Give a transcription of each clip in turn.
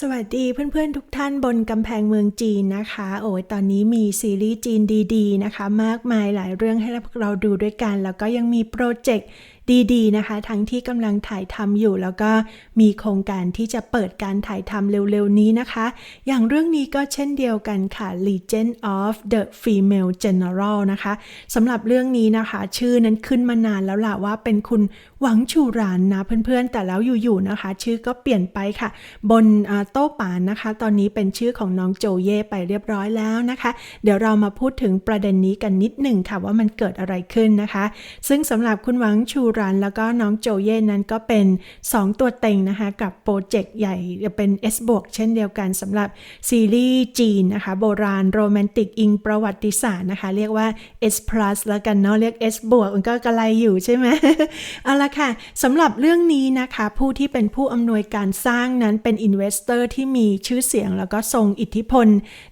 สวัสดีเพื่อนๆทุกท่านบนกำแพงเมืองจีนนะคะ โอ้ยตอนนี้มีซีรีส์จีนดี ๆ นะคะ มากมายหลายเรื่องให้เราดูด้วยกัน แล้วก็ยังมีโปรเจกต์ ดีๆนะคะ ทั้งที่กำลังถ่ายทำอยู่ แล้วก็มีโครงการที่จะเปิดการถ่ายทำเร็วๆนี้นะคะ อย่างเรื่องนี้ก็เช่นเดียวกันค่ะ Legend of the Female General นะคะสำหรับเรื่องนี้นะคะ ชื่อนั้นขึ้นมานานแล้วล่ะว่าเป็นคุณหวังชูรานนะเพื่อนๆ แต่แล้วอยู่ๆนะคะ ชื่อก็เปลี่ยนไปค่ะ บนโต๊ะป่านนะคะ ตอนนี้เป็นชื่อของน้องโจเย่ไปเรียบร้อยแล้วนะคะ เดี๋ยวเรามาพูดถึงประเด็นนี้กันนิดหนึ่งค่ะว่ามันเกิดอะไรขึ้นนะคะ ซึ่งสำหรับคุณหวังชูรันแล้วก็น้องโจเย่นั้นก็เป็น 2 ตัวเต็งนะคะกับโปรเจกต์ใหญ่เป็น S บวกเช่นเดียวกันสำหรับซีรีส์จีนนะคะโบราณโรแมนติกอิงประวัติศาสตร์นะคะเรียกว่า S plus แล้วกันเนาะเรียก S บวกมันก็กระไรอยู่ใช่ไหมเอาละค่ะสำหรับเรื่องนี้นะคะผู้ที่เป็นผู้อำนวยการสร้างนั้นเป็นอินเวสเตอร์ที่มีชื่อเสียงแล้วก็ทรงอิทธิพล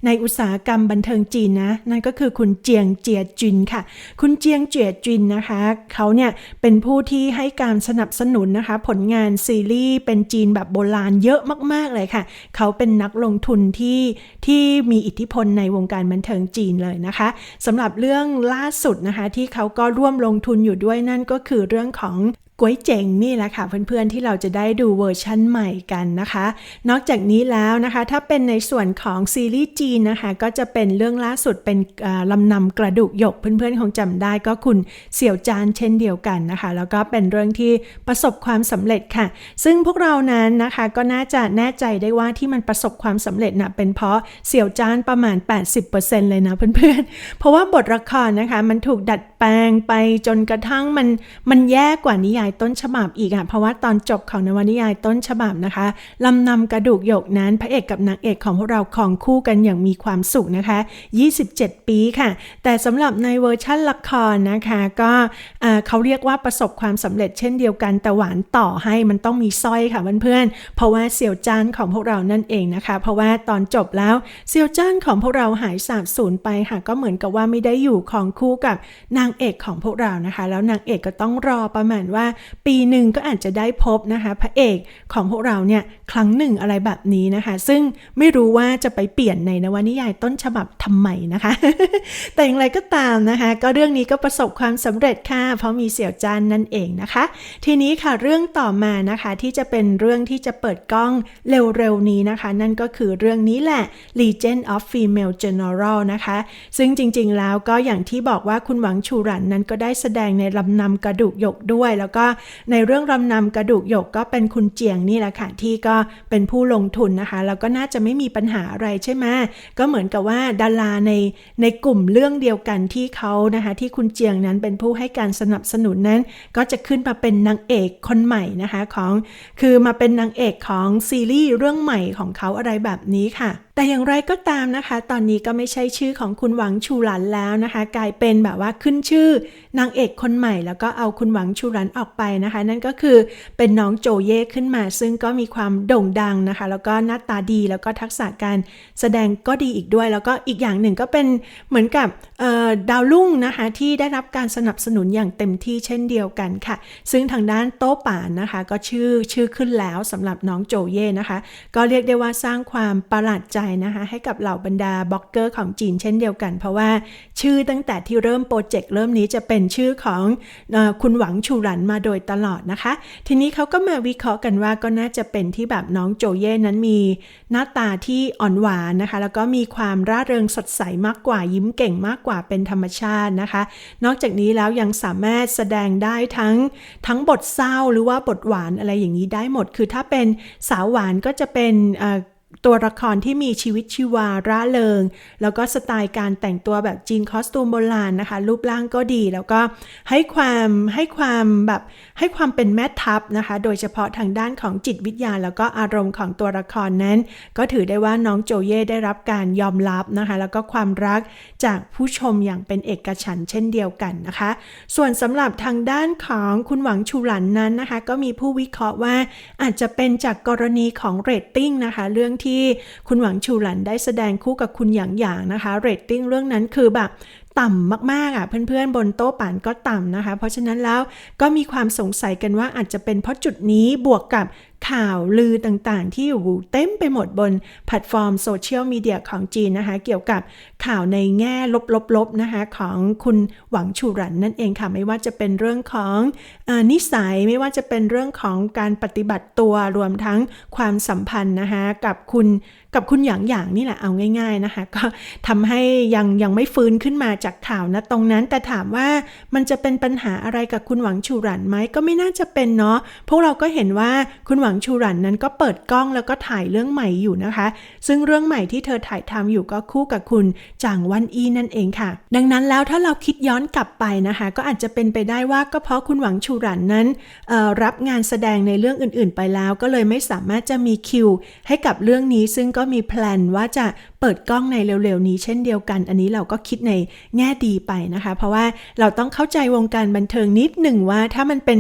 ในอุตสาหกรรมบันเทิงจีนนะนั่นก็คือคุณเจียงเจียจินค่ะ คุณเจียงเจียจินนะคะเขาเนี่ยเป็นผู้ที่ให้การสนับสนุนนะคะ ผลงานซีรีส์เป็นจีนแบบโบราณเยอะมาก ๆ เลยค่ะ เขาเป็นนักลงทุนที่ที่มีอิทธิพลในวงการบันเทิงจีนเลยนะคะสำหรับเรื่องล่าสุดนะคะ ที่เขาก็ร่วมลงทุนอยู่ด้วยนั่นก็คือเรื่องของ ก๋วยเจ๋งนี่แหละค่ะเพื่อนๆที่เราจะได้ดูเวอร์ชั่นใหม่กันนะคะ นอกจากนี้แล้วนะคะ ถ้าเป็นในส่วนของซีรีส์จีนนะคะ ก็จะเป็นเรื่องล่าสุดเป็นลำนำกระดูกหยกเพื่อนๆคงจำได้ก็คุณเสี่ยวจานเช่นเดียวกันนะคะ แล้วก็เป็นเรื่องที่ประสบความสำเร็จค่ะ ซึ่งพวกเรานั้นนะคะก็น่าจะแน่ใจได้ว่าที่มันประสบความสำเร็จนะเป็นเพราะเสี่ยวจานประมาณ 80%เลยนะเพื่อนๆเพราะว่าบทละครนะคะ มันถูกดัดแปลงไปจนกระทั่งมันมันแย่กว่านิยายต้นฉบับอีกอะเพราะว่าตอนจบของนวนิยายต้นฉบับนะคะลำนำกระดูกหยกนั้นพระเอกกับนางเอกของพวกเราของคู่กันอย่างมีความสุขนะคะ 27 ปีค่ะ แต่สำหรับในเวอร์ชั่นละครนะคะก็เขาเรียกว่าประสบความสำเร็จเช่นเดียวกันแต่หวานต่อให้มันต้องมีสร้อยค่ะเพื่อนๆเพราะว่าเสี่ยวจานของพวกเรานั่นเองนะคะ เพราะว่าตอนจบแล้วเสี่ยวจานของพวกเราหายสาบสูญไปค่ะก็เหมือนกับว่าไม่ได้อยู่ของคู่กับนางเอกของพวกเรานะคะ แล้วนางเอกก็ต้องรอประมาณว่าปีหนึ่งก็อาจจะได้พบนะคะ พระเอกของพวกเราเนี่ยครั้งหนึ่งอะไรแบบนี้นะคะ ซึ่งไม่รู้ว่าจะไปเปลี่ยนในนวนิยายต้นฉบับทำไมนะคะ แต่อย่างไรก็ตามนะคะ ก็เรื่องนี้ก็ประสบความสำเร็จค่ะ เพราะมีเสี่ยวจานนั่นเองนะคะ ทีนี้ค่ะเรื่องต่อมานะคะที่จะเป็นเรื่องที่จะเปิดกล้องเร็วๆนี้นะคะ นั่นก็คือเรื่องนี้แหละ Legend of Female General นะคะ ซึ่งจริงๆแล้วก็อย่างที่บอกว่าคุณหวังชูรันนั้นก็ได้แสดงในลำนำกระดูกหยกด้วย แล้วก็ในเรื่องลำนำกระดูกหยกก็เป็นคุณเจียงนี่แหละค่ะที่ก็เป็นผู้ลงทุนนะคะ แล้วก็น่าจะไม่มีปัญหาอะไรใช่ไหมก็เหมือนกับว่าดาราในในกลุ่มเรื่องเดียวกันที่เขานะคะ ที่คุณเจียงนั้นเป็นผู้ให้การสนับสนุนนั้น ก็จะขึ้นมาเป็นนางเอกคนใหม่นะคะของคือมาเป็นนางเอกของซีรีส์เรื่องใหม่ของเขาอะไรแบบนี้ค่ะแต่อย่างไรก็ตามนะคะ ตอนนี้ก็ไม่ใช่ชื่อของคุณหวังชูหลันแล้วนะคะ กลายเป็นแบบว่าขึ้นชื่อนางเอกคนใหม่ แล้วก็เอาคุณหวังชูหลันออกไปนะคะ นั่นก็คือเป็นน้องโจเย่ขึ้นมา ซึ่งก็มีความโด่งดังนะคะ แล้วก็หน้าตาดีแล้วก็ทักษะการแสดงก็ดีอีกด้วย แล้วก็อีกอย่างหนึ่งก็เป็นเหมือนกับดาวรุ่งนะคะที่ได้รับการสนับสนุนอย่างเต็มที่เช่นเดียวกันค่ะ ซึ่งทางด้านโต๊ะป่านนะคะ ก็ชื่อชื่อขึ้นแล้วสำหรับน้องโจเย่นะคะ ก็เรียกได้ว่าสร้างความประหลาดใจนะคะให้กับเหล่าบรรดาบล็อกเกอร์ของจีนเช่นเดียวกัน เพราะว่าชื่อตั้งแต่ที่เริ่มโปรเจกต์เริ่มนี้จะเป็นชื่อของอคุณหวังชูหลันมาโดยตลอดนะคะ ทีนี้เขาก็มาวิเคราะห์กันว่าก็น่าจะเป็นที่แบบน้องโจเย่นั้นมีหน้าตาที่อ่อนหวานนะคะ แล้วก็มีความร่าเริงสดใสมากกว่ายิ้มเก่งมากกว่าเป็นธรรมชาตินะคะ นอกจากนี้แล้วยังสามารถแสดงได้ทั้งทั้งบทเศร้าหรือว่าบทหวานอะไรอย่างนี้ได้หมด คือถ้าเป็นสาวหวานก็จะเป็น ตัวละครที่มีชีวิตชีวาร่าเริง แล้วก็สไตล์การแต่งตัวแบบจีนคอสตูมโบราณนะคะ รูปร่างก็ดี แล้วก็ให้ความให้ความแบบให้ความเป็นแม่ทัพนะคะ โดยเฉพาะทางด้านของจิตวิทยา แล้วก็อารมณ์ของตัวละครนั้น ก็ถือได้ว่าน้องโจเย่ได้รับการยอมรับนะคะ แล้วก็ความรักจากผู้ชมอย่างเป็นเอกฉันท์เช่นเดียวกันนะคะ ส่วนสำหรับทางด้านของคุณหวังชูหลันนั้นนะคะ ก็มีผู้วิเคราะห์ว่าอาจจะเป็นจากกรณีของเรตติ้งนะคะ เรื่องที่คุณหวังชูหลันได้แสดงคู่กับคุณหยางหยางนะคะเรตติ้งเรื่องนั้นคือแบบ ต่ำมากๆอะเพื่อนๆ บนโต๊ะป่านก็ต่ำนะคะ เพราะฉะนั้นแล้วก็มีความสงสัยกันว่าอาจจะเป็นเพราะจุดนี้บวกกับข่าวลือต่างๆ ที่อยู่เต็มไปหมดบนแพลตฟอร์มโซเชียลมีเดียของจีนนะคะ เกี่ยวกับข่าวในแง่ลบๆนะคะของคุณหวังชูรันนั่นเองค่ะ ไม่ว่าจะเป็นเรื่องของอนิสัยไม่ว่าจะเป็นเรื่องของการปฏิบัติตัวรวมทั้งความสัมพันธ์นะคะกับคุณ กับคุณหยางหยางนี่แหละเอาง่าย ๆนะคะ ก็ทำให้ยังยังไม่ฟื้นขึ้นมาจากข่าวนะตรงนั้นแต่ถามว่ามันจะเป็นปัญหาอะไรกับคุณหวังชูรันไหมก็ไม่น่าจะเป็นเนาะพวกเราก็เห็นว่าคุณหวังชูรันนั้นก็เปิดกล้องแล้วก็ถ่ายเรื่องใหม่อยู่นะคะ ซึ่งเรื่องใหม่ที่เธอถ่ายทำอยู่ก็คู่กับคุณจางวันอีนั่นเองค่ะ ดังนั้นแล้วถ้าเราคิดย้อนกลับไปนะคะ ก็อาจจะเป็นไปได้ว่าก็เพราะคุณหวังชูรันนั้นรับงานแสดงในเรื่องอื่น ๆ ไปแล้ว ก็เลยไม่สามารถจะมีคิว ให้กับเรื่องนี้ซึ่งก็มีแพลนว่าจะ เปิดกล้องในเร็วๆ นี้เช่นเดียวกัน อันนี้เราก็คิดในแง่ดีไปนะคะ เพราะว่าเราต้องเข้าใจวงการบันเทิงนิดหนึ่งว่าถ้ามันเป็น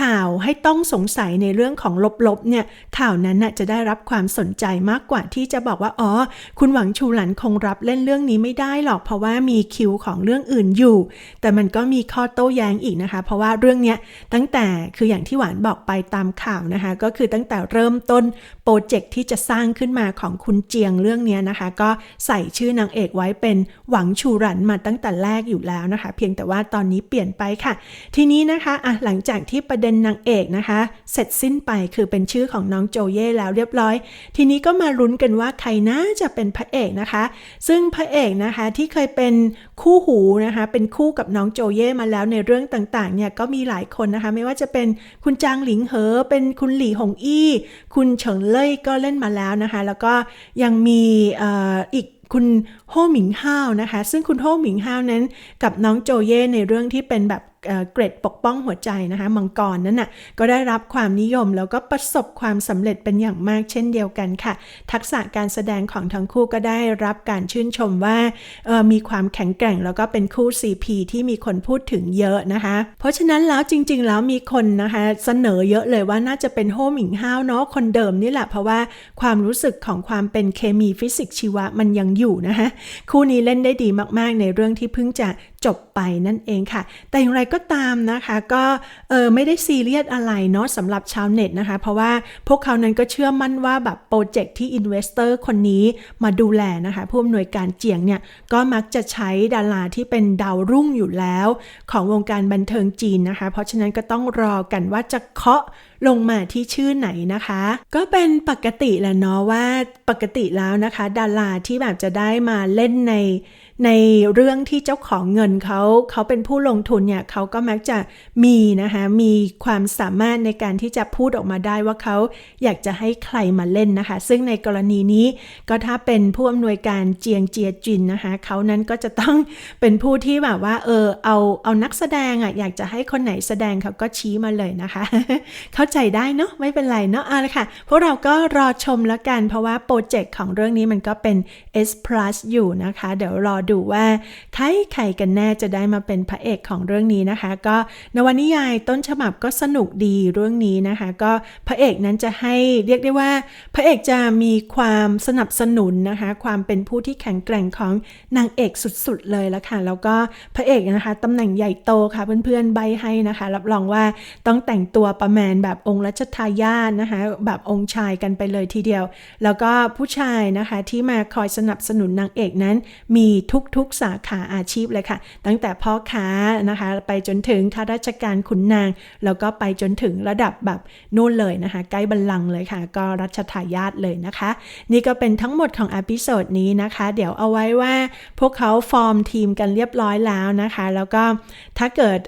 ข่าวให้ต้องสงสัยในเรื่องของลบๆเนี่ยข่าวนั้นน่ะจะได้รับความสนใจมากกว่าที่จะบอกว่าอ๋อคุณหวังชูหลันคงรับเล่นเรื่องนี้ไม่ได้หรอก เพราะว่ามีคิวของเรื่องอื่นอยู่ แต่มันก็มีข้อโต้แย้งอีกนะคะ เพราะว่าเรื่องเนี้ยตั้งแต่คืออย่างที่หวานบอกไปตามข่าวนะคะ ก็คือตั้งแต่เริ่มต้นโปรเจกต์ที่จะสร้างขึ้นมาของคุณเจียงเรื่องเนี้ยนะคะก็ใส่ชื่อนางเอกไว้เป็นหวังชูรันมาตั้งแต่แรกอยู่แล้วนะคะ เพียงแต่ว่าตอนนี้เปลี่ยนไปค่ะ ทีนี้นะคะอะหลังจากที่ประเด็นนางเอกนะคะ เสร็จสิ้นไปคือเป็นชื่อของน้องโจเย่แล้วเรียบร้อย ทีนี้ก็มาลุ้นกันว่าใครน่าจะเป็นพระเอกนะคะ ซึ่งพระเอกนะคะที่เคยเป็นคู่หูนะคะ เป็นคู่กับน้องโจเย่มาแล้วในเรื่องต่างๆเนี่ยก็มีหลายคนนะคะ ไม่ว่าจะเป็นคุณจางหลิงเหอ เป็นคุณหลี่หงอี้ คุณเฉิงเล่ยก็เล่นมาแล้วนะคะ แล้วก็ยังมีเอ่ออีก คุณโฮหมิงห้าวนะคะ ซึ่งคุณโฮหมิงห้าวนั้น กับน้องโจเย่ในเรื่องที่เป็นแบบเกรดปกป้องหัวใจนะคะมังกรนั้นน่ะก็ได้รับความนิยมแล้วก็ประสบความสำเร็จเป็นอย่างมากเช่นเดียวกันค่ะ ทักษะการแสดงของทั้งคู่ก็ได้รับการชื่นชมว่าออมีความแข็งแกร่งแล้วก็เป็นคู่ CP ที่มีคนพูดถึงเยอะนะคะ เพราะฉะนั้นแล้วจริง ๆ แล้วมีคนนะคะเสนอเยอะเลยว่าน่าจะเป็นโฮมิงห้าวเนาะคนเดิมนี่แหละเพราะว่าความรู้สึกของความเป็นเคมีฟิสิกส์ชีวะมันยังอยู่นะคะคู่นี้เล่นได้ดีมากๆในเรื่องที่เพิ่งจะ จบไปนั่นเองค่ะ แต่อย่างไรก็ตามนะคะก็เออไม่ได้ซีเรียสอะไรเนาะสำหรับชาวเน็ตนะคะ เพราะว่าพวกเขานั้นก็เชื่อมั่นว่าแบบโปรเจกต์ที่อินเวสเตอร์คนนี้มาดูแลนะคะ ผู้อำนวยการเจียงเนี่ย ก็มักจะใช้ดาราที่เป็นดาวรุ่งอยู่แล้ว ของวงการบันเทิงจีนนะคะ เพราะฉะนั้นก็ต้องรอกันว่าจะเคาะลงมาที่ชื่อไหนนะคะ ก็เป็นปกติแหละเนาะว่าปกติแล้วนะคะ ดาราที่แบบจะได้มาเล่นใน ในเรื่องที่เจ้าของเงินเขาเขาเป็นผู้ลงทุนเนี่ยเขาก็มักจะมีนะคะมีความสามารถในการที่จะพูดออกมาได้ว่าเขาอยากจะให้ใครมาเล่นนะคะ ซึ่งในกรณีนี้ก็ถ้าเป็นผู้อำนวยการเจียงเจียจินนะคะเขานั้นก็จะต้องเป็นผู้ที่แบบว่าเออเอาเอานักแสดงอะอยากจะให้คนไหนแสดงเขาก็ชี้มาเลยนะคะ เข้าใจได้เนาะไม่เป็นไรเนาะเอาละค่ะพวกเราก็รอชมแล้วกัน เพราะว่าโปรเจกต์ของเรื่องนี้มันก็เป็น S plus อยู่นะคะ เดี๋ยวรอดูว่าใครใครกันแน่จะได้มาเป็นพระเอกของเรื่องนี้นะคะ ก็นวนิยายต้นฉบับก็สนุกดีเรื่องนี้นะคะ ก็พระเอกนั้นจะให้เรียกได้ว่า พระเอกจะมีความสนับสนุนนะคะ ความเป็นผู้ที่แข็งแกร่งของนางเอกสุดๆเลยละค่ะ แล้วก็พระเอกนะคะตำแหน่งใหญ่โตค่ะเพื่อนๆใบให้นะคะ รับรองว่าต้องแต่งตัวประมาณแบบองค์รัชทายาทนะคะ แบบองค์ชายกันไปเลยทีเดียว แล้วก็ผู้ชายนะคะที่มาคอยสนับสนุนนางเอกนั้นมีทุทุกๆ สาขาอาชีพเลยค่ะ ตั้งแต่พ่อค้านะคะ ไปจนถึงข้าราชการขุนนาง แล้วก็ไปจนถึงระดับแบบนู่นเลยนะคะ ใกล้บัลลังก์เลยค่ะ ก็รัชทายาทเลยนะคะ นี่ก็เป็นทั้งหมดของอพิโซดนี้นะคะ เดี๋ยวเอาไว้ว่าพวกเขาฟอร์มทีมกันเรียบร้อยแล้วนะคะ แล้วก็ถ้าเกิด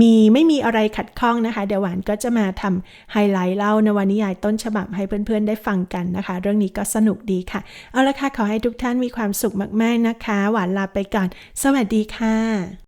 มีไม่มีอะไรขัดข้องนะคะ เดี๋ยวหวานก็จะมาทำไฮไลท์เล่านวนิยายต้นฉบับให้เพื่อนๆได้ฟังกันนะคะ เรื่องนี้ก็สนุกดีค่ะ เอาละค่ะ ขอให้ทุกท่านมีความสุขมากๆนะคะ หวานลาไปก่อน สวัสดีค่ะ